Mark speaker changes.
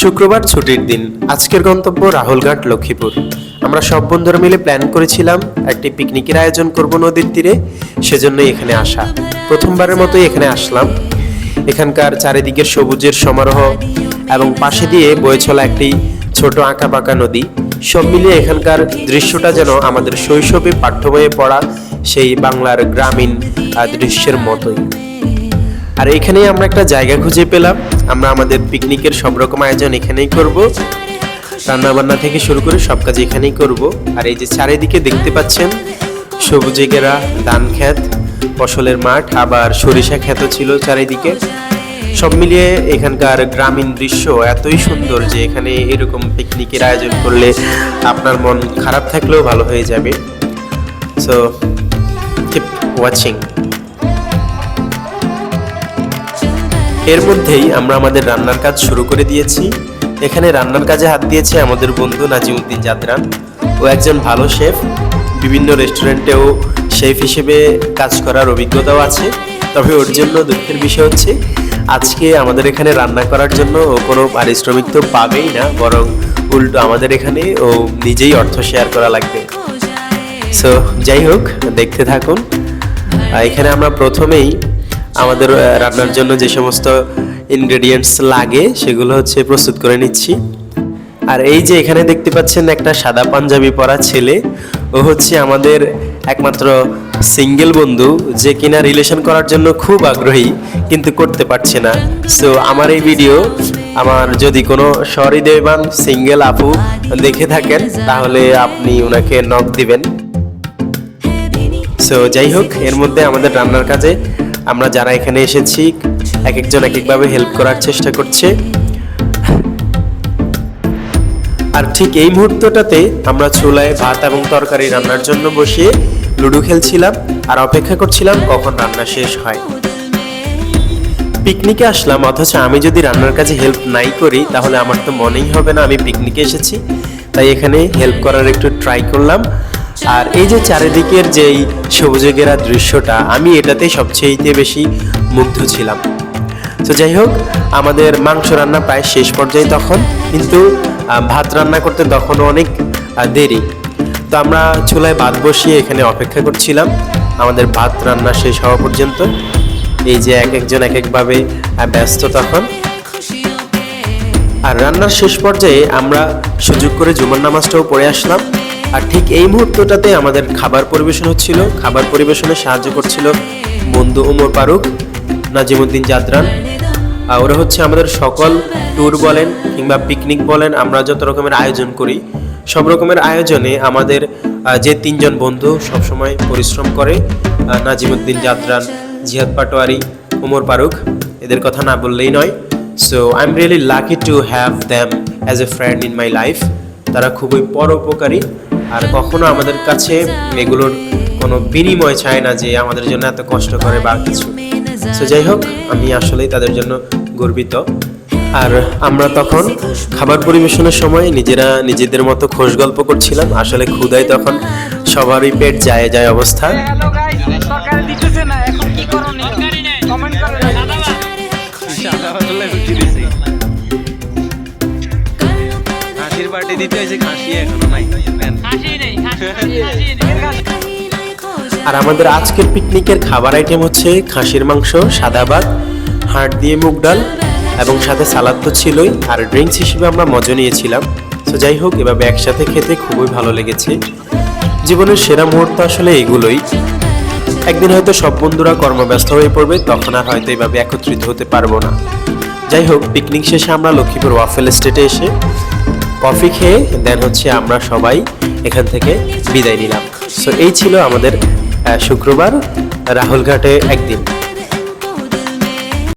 Speaker 1: শুক্রবার ছুটির দিন। আজকের গন্তব্য রাহুলঘাট, লক্ষ্মীপুর। আমরা সব বন্ধুরা মিলে প্ল্যান করেছিলাম একটি পিকনিকের আয়োজন করব নদীর তীরে। সেজন্যই এখানে আসা। প্রথমবারের মতোই এখানে আসলাম। এখানকার চারিদিকের সবুজের সমারোহ এবং পাশে দিয়ে বয়ে চলা একটি ছোট আঁকা বাঁকা নদী। সব মিলিয়ে এখানকার দৃশ্যটা যেন আমাদের শৈশবে পাঠ্য বইয়ে পড়া সেই বাংলার গ্রামীণ দৃশ্যের মতোই। আর এখানেই আমরা একটা জায়গা খুঁজে পেলাম। আমরা আমাদের পিকনিকের সব রকম আয়োজন এখানেই করব। রান্না বান্না থেকে শুরু করে সব কাজ এখানেই করব। আর এই যে চারিদিকে দেখতে পাচ্ছেন, সবুজে ঘেরা ধান ক্ষেত, ফসলের মাঠ, আবার সরিষা ক্ষেতও ছিল চারিদিকে। সব মিলিয়ে এখানকার গ্রামীণ দৃশ্য এতই সুন্দর যে এখানে এরকম পিকনিকের আয়োজন করলে আপনার মন খারাপ থাকলেও ভালো হয়ে যাবে। সো কিপ ওয়াচিং এর মধ্যেই আমরা আমাদের রান্নার কাজ শুরু করে দিয়েছি। এখানে রান্নার কাজে হাত দিয়েছে আমাদের বন্ধু নাজিমুদ্দিন জাদরান। ও একজন ভালো শেফ। বিভিন্ন রেস্টুরেন্টেও শেফ হিসেবে কাজ করার অভিজ্ঞতাও আছে। তবে ওর জন্য দুঃখের বিষয় হচ্ছে, আজকে আমাদের এখানে রান্না করার জন্য ও কোনো পারিশ্রমিক তো পাবেই না, বরং উল্টো আমাদের এখানে ও নিজেই অর্থ শেয়ার করা লাগবে। সো যাই হোক, দেখতে থাকুন। এখানে আমরা প্রথমেই আমাদের রান্নার জন্য যে সমস্ত ইনগ্রেডিয়েন্টস লাগে, সেগুলো হচ্ছে প্রস্তুত করে নিচ্ছি। আর এই যে এখানে দেখতে পাচ্ছেন একটা সাদা পাঞ্জাবি পরা ছেলে, ও হচ্ছে আমাদের একমাত্র সিঙ্গেল বন্ধু, যে কিনা রিলেশন করার জন্য খুব আগ্রহী, কিন্তু করতে পারছে না। সো আমার এই ভিডিও আমার যদি কোনো সরি সহৃদয়বান সিঙ্গেল আপু দেখে থাকেন, তাহলে আপনি ওনাকে নক দিবেন। সো যাই হোক, এর মধ্যে আমাদের রান্নার কাজে আমরা যারা এখানে এসেছি, এক একজন এক একভাবে হেল্প করার চেষ্টা করছে। আর ঠিক এই মুহূর্তটাতে আমরা চুলায় ভাত এবং তরকারি রান্নার জন্য বসিয়ে লুডো খেলছিলাম আর অপেক্ষা করছিলাম কখন রান্না শেষ হয়। পিকনিকে আসলাম, অথচ আমি যদি রান্নার কাজে হেল্প নাই করি, তাহলে আমার তো মনেই হবে না আমি পিকনিকে এসেছি। তাই এখানে হেল্প করার একটু ট্রাই করলাম। আর এই যে চারিদিকের যেই সবুজে ঘেরা দৃশ্যটা, আমি এটাতেই সবচেয়ে বেশি মুগ্ধ ছিলাম। তো যাই হোক, আমাদের মাংস রান্না প্রায় শেষ পর্যায়ে তখন, কিন্তু ভাত রান্না করতে তখনও অনেক দেরি। তো আমরা চুলায় ভাত বসিয়ে এখানে অপেক্ষা করছিলাম। আমাদের ভাত রান্না শেষ হওয়া পর্যন্ত। এই যে এক একজন এক একভাবে ব্যস্ত তখন। আর রান্নার শেষ পর্যায়ে আমরা সুযোগ করে জুমার নামাজটাও পড়ে আসলাম। আর ঠিক এই মুহূর্তটাতে আমাদের খাবার পরিবেশন হচ্ছিল, খাবার পরিবেশনে সাহায্য করছিল বন্ধু উমর ফারুক, নাজিমুদ্দিন জাদরান। আর ওরা হচ্ছে আমাদের সকল ট্যুর বলেন কিংবা পিকনিক বলেন, আমরা যত রকমের আয়োজন করি, সব রকমের আয়োজনে আমাদের যে তিনজন বন্ধু সবসময় পরিশ্রম করে নাজিমুদ্দিন জাদরান জিহাদ পাটোয়ারি উমর ফারুক, এদের কথা না বললেই নয়। So I am really lucky to have them as a friend in my life তারা খুবই পরোপকারী। আর কখনো আমাদের কাছে এগুলোর কোনো বিনিময় চায় না যে আমাদের জন্য এত কষ্ট করে বা কিছু। সো যাই হোক আমি আসলেই তাদের জন্য গর্বিত। আর আমরা তখন খাবার পরিবেশনের সময় নিজেরা নিজেদের মতো খোশ গল্প করছিলাম। আসলে ক্ষুদায় তখন সবারই পেট যায় যায় অবস্থা।
Speaker 2: হ্যালো গাইস সরকার দিতেছে না এখন কি করণীয়? কমেন্ট
Speaker 3: খাসির পার্টি দিতে হয়েছে খাসি এখনও নাই।
Speaker 1: আর আমাদের আজকের পিকনিকের খাবার আইটেম হচ্ছে খাসির মাংস সাদা ভাত হাড় দিয়ে মুগ ডাল এবং সাথে সালাদ তো ছিলই। আর ড্রিঙ্কস হিসেবে আমরা মজা নিয়েছিলাম। তো যাই হোক এভাবে একসাথে খেতে খুবই ভালো লেগেছে। জীবনের সেরা মুহূর্ত আসলে এগুলোই। একদিন হয়তো সব বন্ধুরা কর্মব্যস্ত হয়ে পড়বে তখন আর হয়তো এভাবে একত্রিত হতে পারব না। যাই হোক পিকনিক শেষে আমরা লক্ষ্মীপুর ওয়াফেল স্টেটে এসে কফি খেয়ে দেন হচ্ছে আমরা সবাই এখান থেকে বিদায় নিলাম। সো এই ছিল আমাদের শুক্রবার, রাহুলঘাটে একদিন।